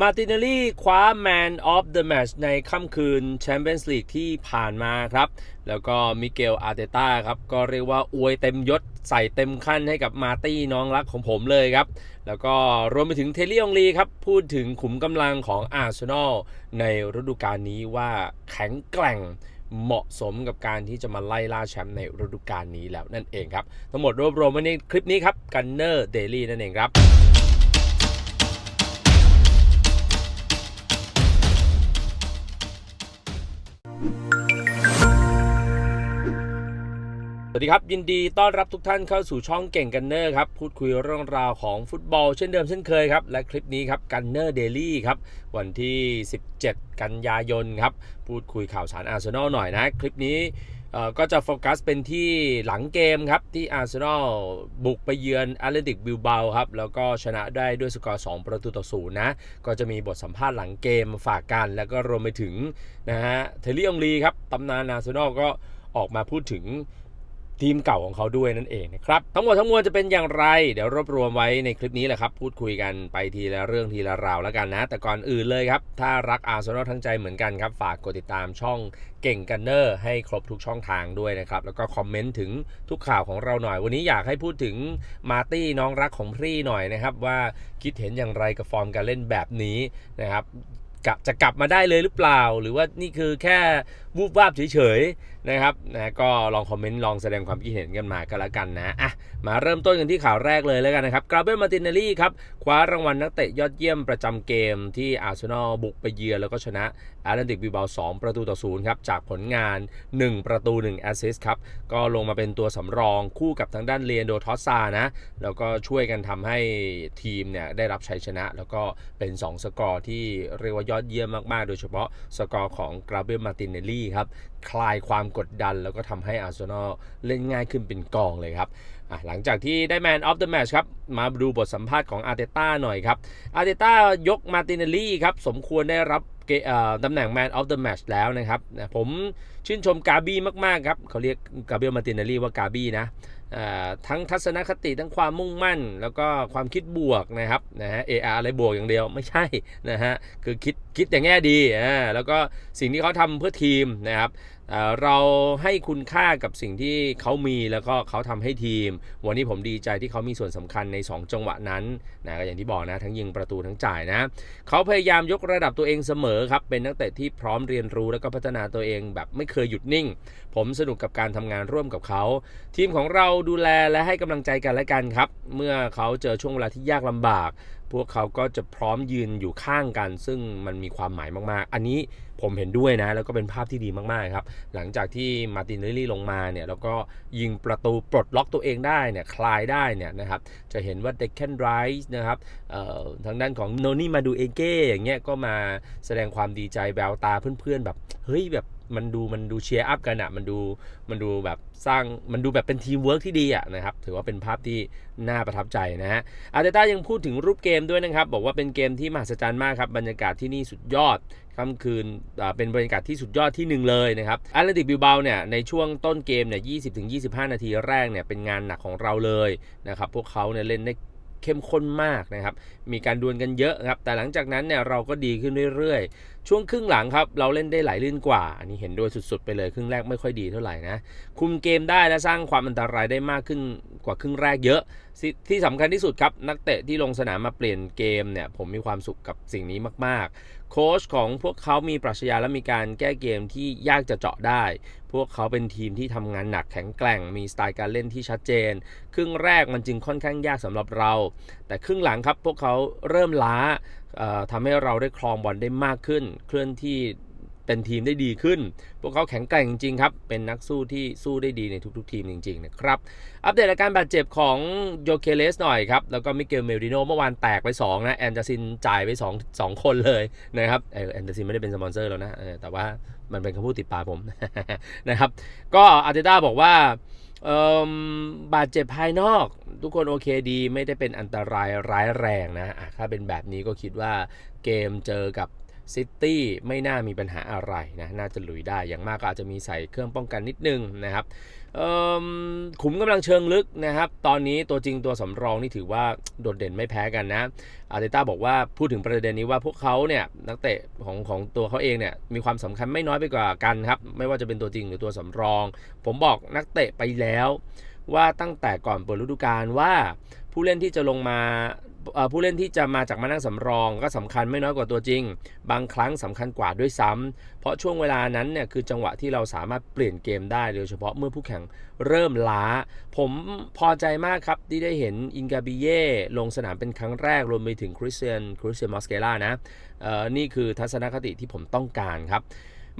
มาติน e ลี่คว้า Man of the Match ในค่ำคืนแชมเปี้ยนส์ลีกที่ผ่านมาครับ แล้วก็มิเกลอาร์เตต้าครับ ก็เรียกว่าอวยเต็มยศใส่เต็มขั้นให้กับมาตี้น้องรักของผมเลยครับ แล้วก็รวมไปถึงเทลลี่องลีครับ พูดถึงขุมกำลังของอาร์เซนอลในฤดูกาลนี้ว่าแข็งแกร่งเหมาะสมกับการที่จะมาไล่ล่าแชมป์ในฤดูกาลนี้แล้วนั่นเองครับ ทั้งหมดรวบรวมไว้ในคลิปนี้ครับกันเนอร์เดลี่นั่นเองครับ สวัสดีครับ ยินดีต้อนรับทุกท่านเข้าสู่ช่องเก่งกันเนอร์ครับ พูดคุยเรื่องราวของฟุตบอลเช่นเดิมเช่นเคยครับ และคลิปนี้ครับกันเนอร์เดลี่ครับวันที่ 17 กันยายนครับ พูดคุยข่าวสารอาร์เซนอลหน่อยนะ คลิปนี้ ก็จะโฟกัสเป็นที่หลังเกมครับ ที่อาร์เซนอลบุกไปเยือนแอตเลติกบิลเบาครับ แล้วก็ชนะได้ด้วยสกอร์ 2 ประตูต่อศูนย์นะ ก็จะมีบทสัมภาษณ์หลังเกมฝากกัน แล้วก็รวมไปถึงนะฮะเทลลี่องลีครับตำนานอาร์เซนอลก็ออกมาพูดถึง ทีมเก่าของเขาด้วยนั่นเองนะครับทั้งหมดทั้งมวลจะเป็นอย่างไร เดี๋ยวรวบรวมไว้ในคลิปนี้แหละครับ พูดคุยกันไปทีละเรื่องทีละราวแล้วกันนะ แต่ก่อนอื่นเลยครับ ถ้ารักอาร์เซนอลทั้งใจเหมือนกันครับ ฝากกดติดตามช่องเก่งกันเนอร์ให้ครบทุกช่องทางด้วยนะครับ แล้วก็คอมเมนต์ถึงทุกข่าวของเราหน่อย วันนี้อยากให้พูดถึงมาร์ตี้น้องรักของพี่หน่อยนะครับว่าคิดเห็นอย่างไรกับฟอร์มการเล่นแบบนี้นะครับ กะจะกลับมาได้เลยหรือเปล่า หรือว่านี่คือแค่วูบวาบเฉยๆนะครับนะก็ลองคอมเมนต์ลองแสดงความคิดเห็นกันมาก็แล้วกันนะอะมาเริ่มต้นกันที่ข่าวแรกเลยแล้วกันนะครับกราเบลมาตินเนลลี่ครับคว้ารางวัลนักเตะยอดเยี่ยมประจำเกมที่อาร์เซนอลบุกไปเยือนแล้วก็ชนะแอตเลติกบิลบา2ประตูต่อศูนย์ครับจากผลงาน 1 ประตู1แอสซิสต์ครับก็ลงมาเป็นตัวสำรองคู่กับทางด้านเรียนโดทอสซานะแล้วก็ช่วยกันทำให้ทีมเนี่ยได้รับชัยชนะ แล้วก็เป็น 2 สกอร์ที่เรียกว่ายอดอดเยี่ยมมากๆ โดยเฉพาะสกอร์ของกราเบลมาตินเนลลี่ครับคลายความกดดันแล้วก็ทำให้อาร์เซนอลเล่นง่ายขึ้นเป็นกองเลยครับหลังจากที่ได้แมนออฟเดอะแมชครับ มาดูบทสัมภาษณ์ของอาร์เตต้าหน่อยครับอาร์เตต้ายกมาตินเนลลี่ครับ สมควรได้รับ ตำแหน่ง Man of the Match แล้วนะครับผมชื่นชมกาบี้มากๆครับเขาเรียกกาเบรียลมาตินเนลลี่ว่ากาบี้นะทั้งทัศนคติทั้งความมุ่งมั่น แล้วก็ความคิดบวกนะครับนะฮะเออาอะไรบวกอย่างเดียวไม่ใช่นะฮะคือคิดคิดอย่างแง่ดีอ่าแล้วก็สิ่งที่เขาทำเพื่อทีมนะครับ เเราให้คุณค่ากับสิ่งที่เขามีแล้วก็เขาทำให้ทีม วันนี้ผมดีใจที่เขามีส่วนสำคัญใน 2 จังหวะนั้นนะก็อย่างที่บอกนะทั้งยิงประตูทั้งจ่ายนะเขาพยายามยกระดับตัวเองเสมอครับเป็นนักเตะที่พร้อมเรียนรู้แล้วก็พัฒนาตัวเองแบบไม่เคยหยุดนิ่ง ผมสนุกกับการทำงานร่วมกับเขา ทีมของเราดูแลและให้กำลังใจกันและกันครับ เมื่อเขาเจอช่วงเวลาที่ยากลำบาก พวกเขาก็จะพร้อมยืนอยู่ข้างกัน ซึ่งมันมีความหมายมากๆ อันนี้ผมเห็นด้วยนะ แล้วก็เป็นภาพที่ดีมากๆครับหลังจากที่มาตินเนลลี่ลงมาเนี่ยแล้วก็ยิงประตูปลดล็อกตัวเองได้เนี่ยคลายได้เนี่ยนะครับจะเห็นว่าเดคแคนไรส์นะครับทางด้านของโนนี่มาดูเอเก้อย่างเงี้ยก็มาแสดงความดีใจแววตาเพื่อนๆแบบเฮ้ยแบบ มันดูมันดูเชียร์อัพกันอะมันดูมันดูแบบสร้างมันดูแบบเป็นทีมเวิร์กที่ดีอะนะครับถือว่าเป็นภาพที่น่าประทับใจนะฮะอาร์เตต้ายังพูดถึงรูปเกมด้วยนะครับ บอกว่าเป็นเกมที่มหัศจรรย์มากครับ บรรยากาศที่นี่สุดยอดค่ำคืนเป็นบรรยากาศที่สุดยอดที่หนึ่งเลยนะครับแอตเลติกบิลเบาเนี่ยในช่วงต้นเกมเนี่ย 20-25 นาทีแรกเนี่ยเป็นงานหนักของเราเลยนะครับพวกเขาเนี่ยเล่นได้ เข้มข้นมากนะครับ มีการดวลกันเยอะครับ แต่หลังจากนั้นเนี่ยเราก็ดีขึ้นเรื่อยๆ ช่วงครึ่งหลังครับ เราเล่นได้ไหลลื่นกว่า อันนี้เห็นด้วยสุดๆไปเลยครึ่งแรกไม่ค่อยดีเท่าไหร่นะ คุมเกมได้และสร้างความอันตรายได้มากขึ้นกว่าครึ่งแรกเยอะ ที่สำคัญที่สุดครับนักเตะที่ลงสนามมาเปลี่ยนเกมเนี่ยผมมีความสุขกับสิ่งนี้มากๆ โค้ชของพวกเขามีปรัชญาและมีการแก้เกมที่ยากจะเจาะได้ พวกเขาเป็นทีมที่ทำงานหนักแข็งแกร่ง มีสไตล์การเล่นที่ชัดเจน ครึ่งแรกมันจึงค่อนข้างยากสำหรับเรา แต่ครึ่งหลังครับพวกเขาเริ่มล้าทำให้เราได้ครองบอลได้มากขึ้น เคลื่อนที่ เป็นทีมได้ดีขึ้น พวกเขาแข็งแกร่งจริงครับ เป็นนักสู้ที่สู้ได้ดีในทุกๆ ทีมจริงๆนะครับ อัปเดตอาการบาดเจ็บของโยเคเลสหน่อยครับ แล้วก็มิเกลเมริโนเมื่อวานแตกไป 2 นะ แอนเดอร์ซินจ่ายไป 2 2 คนเลยนะครับแอนเดอร์ซินไม่ได้เป็นสปอนเซอร์แล้วนะ แต่ว่ามันเป็นคำพูดติดปากผมนะครับ ก็อาร์เตต้าบอกว่าบาดเจ็บภายนอก ทุกคนโอเคดีไม่ได้เป็นอันตรายร้ายแรงนะะถ้าเป็นแบบนี้ก็คิดว่าเกมเจอกับ ซิตี้ไม่น่ามีปัญหาอะไรนะน่าจะลุยได้อย่างมากก็อาจจะมีใส่เครื่องป้องกันนิดนึงนะครับเอิ่มขุมกำลังเชิงลึกนะครับ ตอนนี้ตัวจริงตัวสำรองนี่ถือว่าโดดเด่นไม่แพ้กันนะอาร์เตต้าบอกว่าพูดถึงประเด็นนี้ว่าพวกเขาเนี่ยนักเตะของของตัวเขาเองเนี่ยมีความสำคัญไม่น้อยไปกว่ากันครับ ไม่ว่าจะเป็นตัวจริงหรือตัวสำรอง ผมบอกนักเตะไปแล้ว ว่าตั้งแต่ก่อนเปิดฤดูกาลว่า ผู้เล่นที่จะลงมาผู้เล่นที่จะมาจากมานั่งสำรองก็สำคัญไม่น้อยกว่าตัวจริง บางครั้งสำคัญกว่าด้วยซ้ำเพราะช่วงเวลานั้นเนี่ยคือจังหวะที่เราสามารถเปลี่ยนเกมได้โดยเฉพาะเมื่อผู้แข่งเริ่มล้า ผมพอใจมากครับที่ได้เห็นอินกาบิเย่ลงสนามเป็นครั้งแรกรวมไปถึงคริสเตียนคริสเตียนมอสเกล่านะนี่คือทัศนคติที่ผมต้องการครับ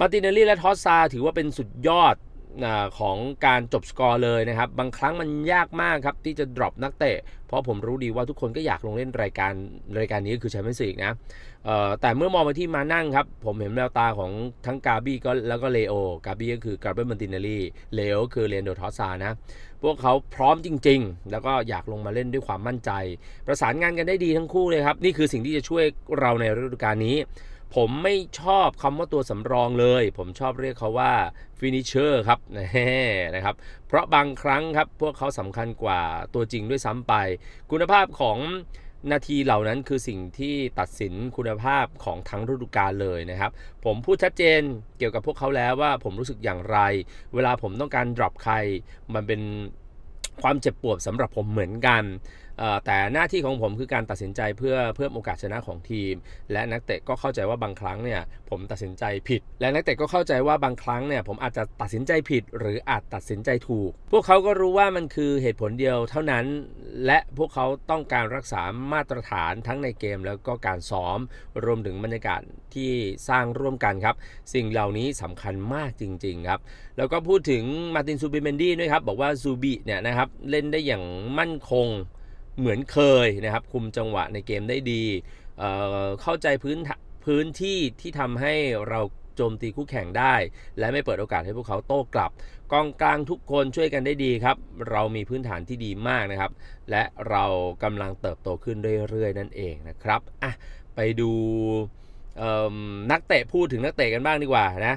มาติเนลลี่และทอสซาถือว่าเป็นสุดยอด ของการจบสกอร์เลยนะครับ บางครั้งมันยากมากครับที่จะ drop นักเตะ เพราะผมรู้ดีว่าทุกคนก็อยากลงเล่นรายการรายการนี้คือแชมเปี้ยนส์ลีกนะแต่เมื่อมองไปที่มานั่งครับ ผมเห็นแววตาของทั้งกาบี้ก็แล้วก็เลโอกาบี้ก็คือกาเบรมาร์ตินลลี่เลโอคือเรนโดทอสซานะ พวกเขาพร้อมจริง ๆ แล้วก็อยากลงมาเล่นด้วยความมั่นใจ ประสานงานกันได้ดีทั้งคู่เลยครับ นี่คือสิ่งที่จะช่วยเราในฤดูกาลนี้ ผมไม่ชอบคำว่าตัวสำรองเลย ผมชอบเรียกเขาว่าฟินิชเชอร์ครับน่นะครับ เพราะบางครั้งครับ พวกเขาสำคัญกว่าตัวจริงด้วยซ้ำไป คุณภาพของนาทีเหล่านั้นคือสิ่งที่ตัดสินคุณภาพของทั้งฤดูกาลเลยนะครับ ผมพูดชัดเจนเกี่ยวกับพวกเขาแล้วว่าผมรู้สึกอย่างไร เวลาผมต้องการ drop ใคร มันเป็นความเจ็บปวดสำหรับผมเหมือนกัน แต่หน้าที่ของผมคือการตัดสินใจเพื่อเพิ่มโอกาสชนะของทีม และนักเตะก็เข้าใจว่าบางครั้งเนี่ยผมตัดสินใจผิด และนักเตะก็เข้าใจว่าบางครั้งเนี่ยผมอาจจะตัดสินใจผิด หรืออาจตัดสินใจถูก พวกเขาก็รู้ว่ามันคือเหตุผลเดียวเท่านั้น และพวกเขาต้องการรักษามาตรฐานทั้งในเกมแล้วก็การซ้อมรวมถึงบรรยากาศที่สร้างร่วมกันครับ สิ่งเหล่านี้สำคัญมากจริง ๆ ครับ แล้วก็พูดถึงมาร์ตินซูบิเมนดี้ด้วยครับ บอกว่าซูบิเนี่ยนะครับเล่นได้อย่างมั่นคง เหมือนเคยนะครับ คุมจังหวะในเกมได้ดีเเข้าใจพื้นทะพื้นที่ที่ทำให้เราโจมตีคู่แข่งได้ และไม่เปิดโอกาสให้พวกเขาโต้กลับ กองกลางทุกคนช่วยกันได้ดีครับ เรามีพื้นฐานที่ดีมากนะครับ และเรากำลังเติบโตขึ้นเรื่อยๆ นั่นเองนะครับอะไปดู นักเตะพูดถึงนักเตะกันบ้างดีกว่านะ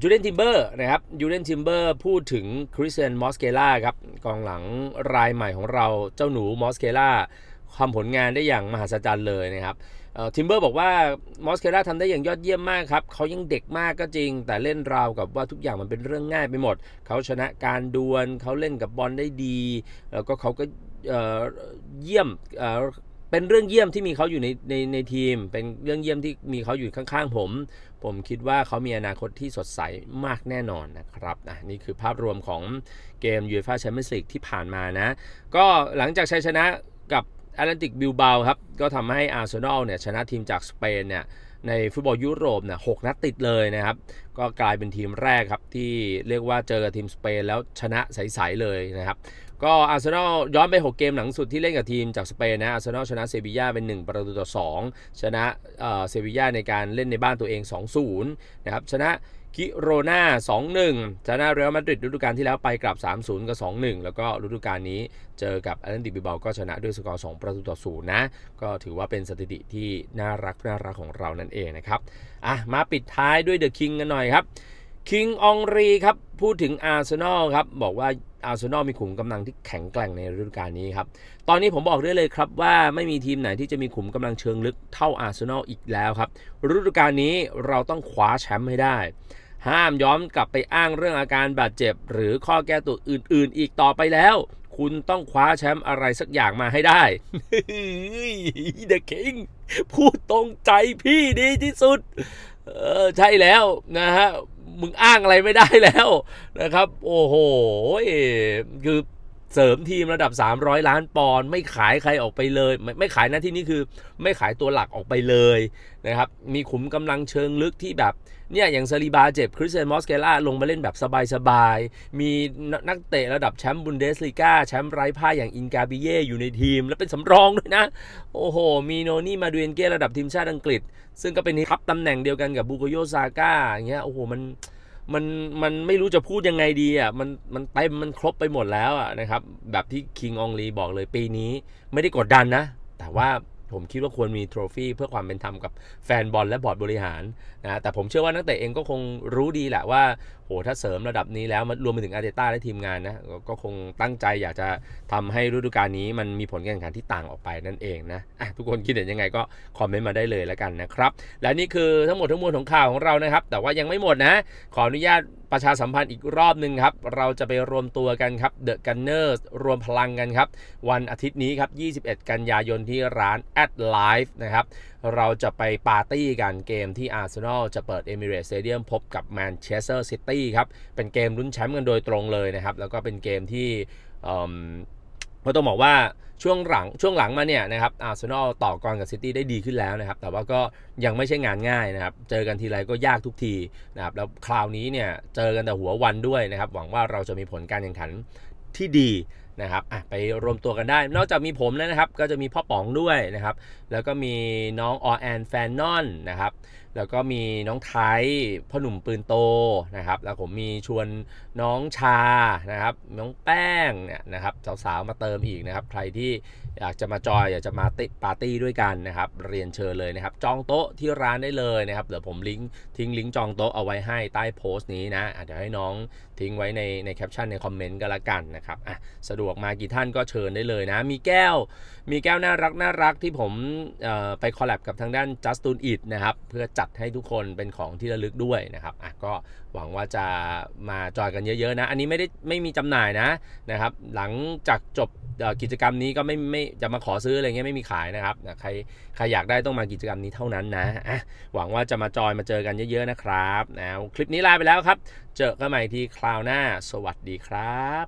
จูเลนทิมเบอร์นะครับจูเลนทิมเบอร์พูดถึงคริสเตียนมอสเกล่าครับกองหลังรายใหม่ของเราเจ้าหนูมอสเกล่าทำผลงานได้อย่างมหัศจรรย์เลยนะครับทิมเบอร์บอกว่ามอสเกล่าทำได้อย่างยอดเยี่ยมมากครับเขายังเด็กมากก็จริง แต่เล่นราวกับว่าทุกอย่างมันเป็นเรื่องง่ายไปหมด เขาชนะการดวลเขาเล่นกับบอลได้ดี แล้วก็เขาก็เยี่ยม เป็นเรื่องเยี่ยมที่มีเขาอยู่ในในในทีม เป็นเรื่องเยี่ยมที่มีเขาอยู่ข้างๆผม ผมคิดว่าเขามีอนาคตที่สดใสมากแน่นอนนะครับนะนี่คือภาพรวมของเกมยู e f a แชมเปี้ยนส์ลีกที่ผ่านมานะ ก็หลังจากชัยชนะกับแอตแลนติกบิลบาครับ ก็ทำให้อาร์เซนอลเนี่ยชนะทีมจากสเปนเนี่ยในฟุตบอลยุโรปเนี่ยหกนัดติดเลยนะครับ ก็กลายเป็นทีมแรกครับที่เรียกว่าเจอกับทีมสเปนแล้วชนะใสๆเลยนะครับ ก็อาร์เซนอลย้อนไป 6 เกมหลังสุดที่เล่นกับทีมจากสเปนนะอาร์เซนอลชนะเซบีย่าเป็น 1 ประตูต่อ 2 ชนะเอ่อเซบีย่าในการเล่นในบ้านตัวเอง 2-0 นะครับชนะกิโรนา2-1 ชนะเรอัลมาดริดฤดูกาลที่แล้วไปกลับ 3-0 กับ 2-1 แล้วก็ฤดูกาลนี้เจอกับแอตแลนติกบิเบาก็ชนะด้วยสกอร์ 2 ประตูต่อ 0 นะ ก็ถือว่าเป็นสถิติที่น่ารักน่ารักของเรานั่นเองนะครับอะมาปิดท้ายด้วยเดอะคิงกันหน่อยครับ คิงอองรีครับ พูดถึงอาร์เซนอลครับ บอกว่าอาร์เซนอลมีขุมกำลังที่แข็งแกร่งในฤดูกาลนี้ครับ ตอนนี้ผมบอกได้เลยครับว่าไม่มีทีมไหนที่จะมีขุมกำลังเชิงลึกเท่าอาร์เซนอลอีกแล้วครับ ฤดูกาลนี้เราต้องคว้าแชมป์ให้ได้ ห้ามย้อนกลับไปอ้างเรื่องอาการบาดเจ็บ หรือข้อแก้ตัวอื่น ๆ อีกต่อไปแล้ว คุณต้องคว้าแชมป์อะไรสักอย่างมาให้ได้เดอะคิงพูดตรงใจพี่ดีที่สุด เออใช่แล้วนะฮะ มึงอ้างอะไรไม่ได้แล้วนะครับ โอ้โหคือ เสริมทีมระดับ 300 ล้านปอนด์ไม่ขายใครออกไปเลยไม่ไม่ขายนะที่นี่คือไม่ขายตัวหลักออกไปเลยนะครับมีขุมกำลังเชิงลึกที่แบบเนี่ยอย่างซาลีบาเจ็บคริสเตียนมอสเกล่าลงมาเล่นแบบสบายๆ มีนักเตะระดับแชมป์บุนเดสลีกาแชมป์ไร้พ่าอย่างอินกาบิเย่อยู่ในทีม แล้วเป็นสำรองด้วยนะ โอ้โห มีโนนี่มาดูเอนเก้ระดับทีมชาติอังกฤษ ซึ่งก็เป็นทับตำแหน่งเดียวกันกับบูโกโยซาก้าอย่างเงี้ยโอ้โหมัน มันมันไม่รู้จะพูดยังไงดีอะมันมันเต็มมันครบไปหมดแล้วอะนะครับ แบบที่คิงองลีบอกเลยปีนี้ไม่ได้กดดันนะ แต่ว่า ผมคิดว่าควรมีโทรฟี่เพื่อความเป็นธรรมกับแฟนบอลและบอร์ดบริหารนะแต่ผมเชื่อว่านักเตะเองก็คงรู้ดีแหละว่าโหถ้าเสริมระดับนี้แล้วมันรวมไปถึงอาร์เตต้าและทีมงานนะก็คงตั้งใจอยากจะทำให้ฤดูกาลนี้มันมีผลการแข่งขันที่ต่างออกไปนั่นเองนะะทุกคนคิดเห็นยังไงก็คอมเมนต์มาได้เลยแล้วกันนะครับและนี่คือทั้งหมดทั้งมวลของข่าวของเรานะครับ แต่ว่ายังไม่หมดนะ ขออนุญาต ประชาสัมพันธ์อีกรอบหนึ่งครับ เราจะไปรวมตัวกันครับเดอะกันเนอร์รวมพลังกันครับ วันอาทิตย์นี้ครับ 21 กันยายนที่ร้าน at Live นะครับ เราจะไปปาร์ตี้กันเกมที่อาร์เซนอลจะเปิด Emirates Stadium พบกับแมนเชสเตอร์ซิตี้ครับ เป็นเกมลุ้นแชมป์กันโดยตรงเลยนะครับ แล้วก็เป็นเกมที่ เอิ่มก็ต้องบอกว่าช่วงหลังช่วงหลังมาเนี่ยนะครับอาร์เซนอลต่อกรกับซิตี้ได้ดีขึ้นแล้วนะครับ แต่ว่าก็ยังไม่ใช่งานง่ายนะครับ เจอกันทีไรก็ยากทุกทีนะครับ แล้วคราวนี้เนี่ยเจอกันแต่หัววันด้วยนะครับ หวังว่าเราจะมีผลการแข่งขันที่ดีนะครับอะไปรวมตัวกันได้ นอกจากมีผมแล้วนะครับ ก็จะมีพ่อป๋องด้วยนะครับ แล้วก็มีน้องออแอนแฟนนอนนะครับแล้วก็มีน้องไทยพ่อหนุ่มปืนโตนะครับ แล้วผมมีชวนน้องชานะครับน้องแป้งเนี่ยนะครับสาวๆมาเติมอีกนะครับ ใครที่อยากจะมาจอยอยากจะมาติปาร์ตี้ด้วยกันนะครับ เรียนเชิญเลยนะครับ จองโต๊ะที่ร้านได้เลยนะครับเดี๋ยวผมลิงก์ทิ้งลิงก์จองโต๊ะเอาไว้ให้ใต้โพสต์นี้นะเดี๋ยวให้น้องทิ้งไว้ในในแคปชั่นในคอมเมนต์ก็แล้วกันนะครับอะสะดวกมากี่ท่านก็เชิญได้เลยนะ มีแก้ว มีแก้วน่ารักน่ารักที่ผมไปคอลแลบกับทางด้าน Just Do It นะครับเพื่อจัดให้ทุกคนเป็นของที่ระลึกด้วยนะครับอะก็หวังว่าจะมาจอยกันเยอะๆนะ อันนี้ไม่ได้ไม่มีจำหน่ายนะนะครับ หลังจากจบกิจกรรมนี้ก็ไม่ไม่จะมาขอซื้ออะไรเงี้ยไม่มีขายนะครับใครใครอยากได้ต้องมากิจกรรมนี้เท่านั้นนะอะหวังว่าจะมาจอยมาเจอกันเยอะๆนะครับนะคลิปนี้ลาไปแล้วครับ เจอกันใหม่ที่คราวหน้า สวัสดีครับ